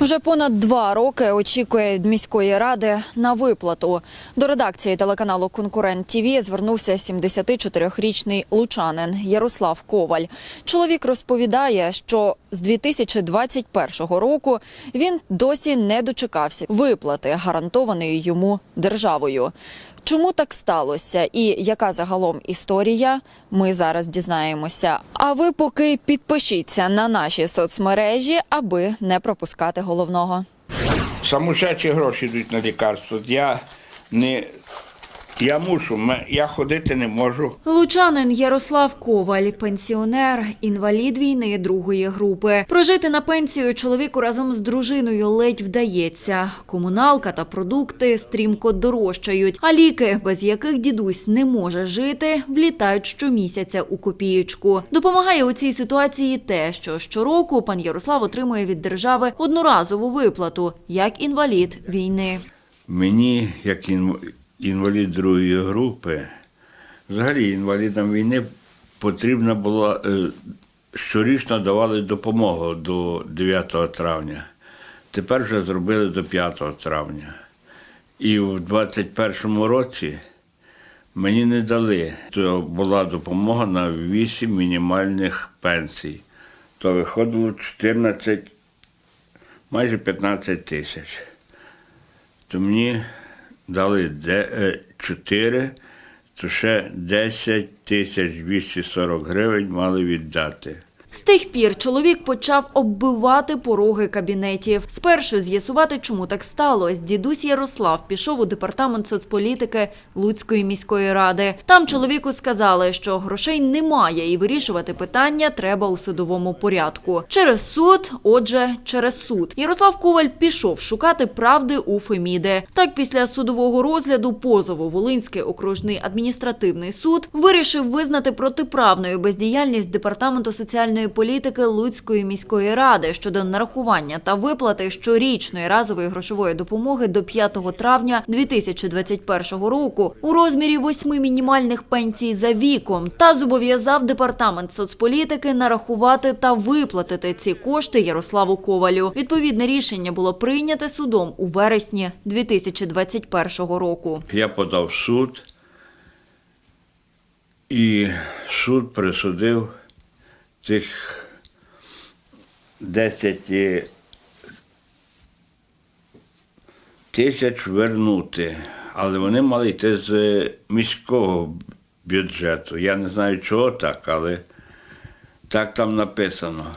Вже понад два роки очікує міської ради на виплату. До редакції телеканалу Конкурент ТІВІ звернувся 74-річний лучанин Ярослав Коваль. Чоловік розповідає, що з 2021 року він досі не дочекався виплати, гарантованої йому державою. Чому так сталося і яка загалом історія, ми зараз дізнаємося. А ви поки підпишіться на наші соцмережі, аби не пропускати головного. Самошечі гроші йдуть на лікарство. Я не я мушу, ме- я ходити не можу. Лучанин Ярослав Коваль, пенсіонер, інвалід війни другої групи. Прожити на пенсію чоловіку разом з дружиною ледь вдається. Комуналка та продукти стрімко дорожчають, а ліки, без яких дідусь не може жити, влітають щомісяця у копієчку. Допомагає у цій ситуації те, що щороку пан Ярослав отримує від держави одноразову виплату як інвалід війни. Мені, як ін- інвалід другої групи, взагалі інвалідам війни потрібна була е, щорічно давали допомогу до 9 травня. Тепер вже зробили до 5 травня. І в 21 році мені не дали. То була допомога на 8 мінімальних пенсій. То виходило 14, майже 15 тисяч то мені дали де- е, 4, то ще 10 тисяч 240 гривень мали віддати. З тих пір чоловік почав оббивати пороги кабінетів. Спершу з'ясувати, чому так сталося. Дідусь Ярослав пішов у департамент соцполітики Луцької міської ради. Там чоловіку сказали, що грошей немає і вирішувати питання треба у судовому порядку. Через суд, отже, через суд. Ярослав Коваль пішов шукати правди у Феміди. Так, після судового розгляду позову Волинський окружний адміністративний суд вирішив визнати протиправною бездіяльність департаменту соціальної політики Луцької міської ради щодо нарахування та виплати щорічної разової грошової допомоги до 5 травня 2021 року у розмірі восьми мінімальних пенсій за віком та зобов'язав департамент соцполітики нарахувати та виплатити ці кошти Ярославу Ковалю. Відповідне рішення було прийняте судом у вересні 2021 року. Я подав суд, і суд присудив цих 10 тисяч вернути. Але вони мали йти з міського бюджету. Я не знаю, чого так, але так там написано.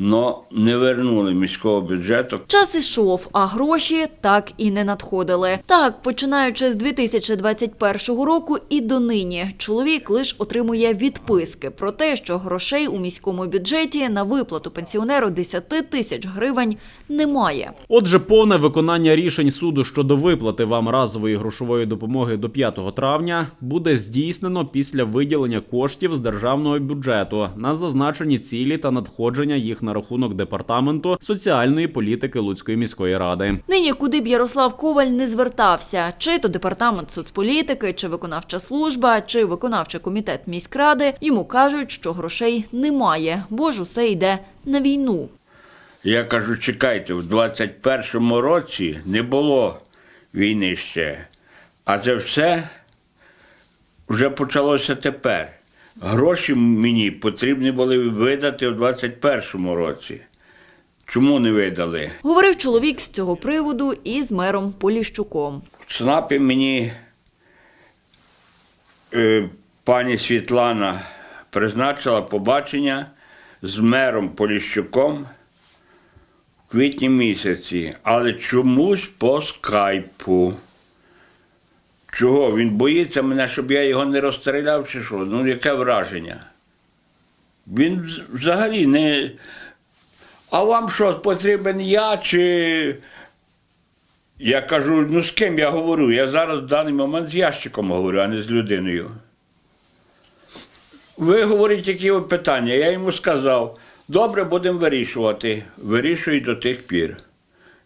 Но не вернули міського бюджету. Час ішов, а гроші так і не надходили. Так, починаючи з 2021 року і донині, чоловік лише отримує відписки про те, що грошей у міському бюджеті на виплату пенсіонеру 10 тисяч гривень немає. Отже, повне виконання рішень суду щодо виплати вам разової грошової допомоги до 5 травня буде здійснено після виділення коштів з державного бюджету на зазначені цілі та надходження їх на рахунок департаменту соціальної політики Луцької міської ради. Нині куди б Ярослав Коваль не звертався, чи то департамент соцполітики, чи виконавча служба, чи виконавчий комітет міськради, йому кажуть, що грошей немає, бо ж усе йде на війну. Я кажу, чекайте, в 21-му році не було війни ще. А це все вже почалося тепер. Гроші мені потрібні були видати в 21-му році. Чому не видали? Говорив чоловік з цього приводу і з мером Поліщуком. В ЦНАПі мені е, пані Світлана призначила побачення з мером Поліщуком в квітні місяці, але чомусь по скайпу. Чого? Він боїться мене, щоб я його не розстріляв чи що? Ну, яке враження? Він взагалі не. А вам що, потрібен я чи. Я кажу, ну з ким я говорю? Я зараз в даний момент з ящиком говорю, а не з людиною. Ви говорите, які питання. Я йому сказав, добре, будемо вирішувати. Вирішують до тих пір.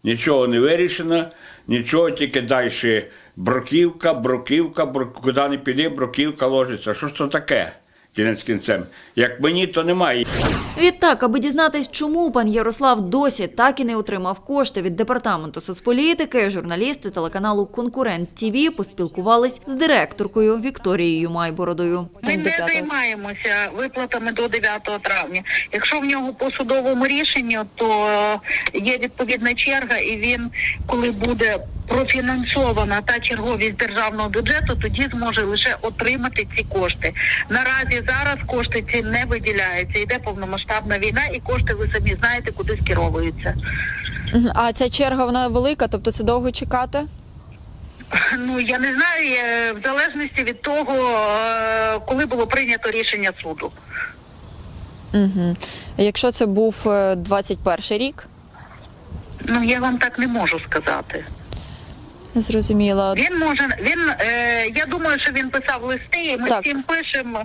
Нічого не вирішено, нічого, тільки далі бруківка, бруківка, брук... куди не піде, бруківка ложиться. Що ж це таке? кінець кінцем. Як мені, то немає. Відтак, аби дізнатись, чому пан Ярослав досі так і не отримав кошти від департаменту соцполітики, журналісти телеканалу Конкурент ТІВІ поспілкувались з директоркою Вікторією Майбородою. Ми не займаємося виплатами до 9 травня. Якщо в нього по судовому рішенню, то є відповідна черга, і він, коли буде профінансована та черговість державного бюджету, тоді зможе лише отримати ці кошти. Наразі зараз кошти ці не виділяються. Йде повномасштабна війна, і кошти ви самі знаєте, куди скеровуються. А ця черга вона велика, тобто це довго чекати? Ну я не знаю, е, в залежності від того, е, коли було прийнято рішення суду. Угу. Якщо це був е, 21 рік, Ну я вам так не можу сказати. Зрозуміло. Він може, він е, я думаю, що він писав листи, і ми Так. всім пишемо.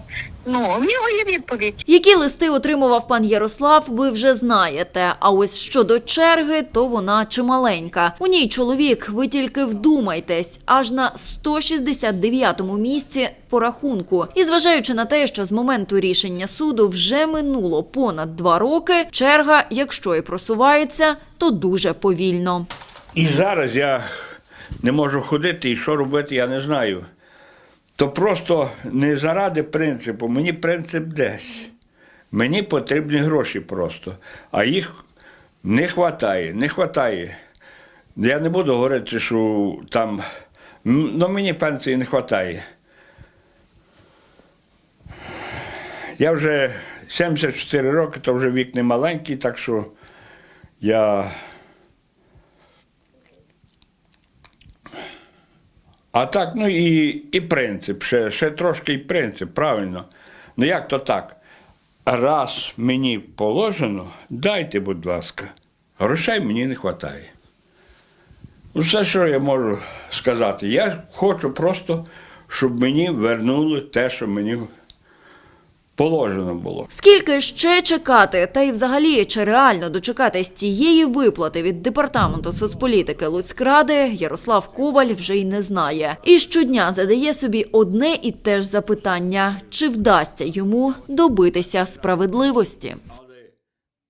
Ну, в нього є відповідь. Які листи отримував пан Ярослав, ви вже знаєте. А ось щодо черги, то вона чималенька. У ній чоловік, ви тільки вдумайтесь, аж на 169-му місці по рахунку. І зважаючи на те, що з моменту рішення суду вже минуло понад два роки, черга, якщо і просувається, то дуже повільно. І зараз я не можу ходити, і що робити, я не знаю. То просто не заради принципу, мені принцип десь. Мені потрібні гроші просто, а їх не вистачає, не вистачає. Я не буду говорити, що там. Ну, мені пенсії не вистачає. Я вже 74 роки, то вже вік не маленький, так що я А так, ну і, і принцип, ще, ще трошки і принцип, правильно. Ну як то так? Раз мені положено, дайте, будь ласка, грошей мені не вистачає. Все, що я можу сказати, я хочу просто, щоб мені вернули те, що мені положено було. Скільки ще чекати, та й взагалі чи реально дочекатись тієї виплати від департаменту соцполітики Луцькради, Ярослав Коваль вже й не знає. І щодня задає собі одне і те ж запитання: чи вдасться йому добитися справедливості?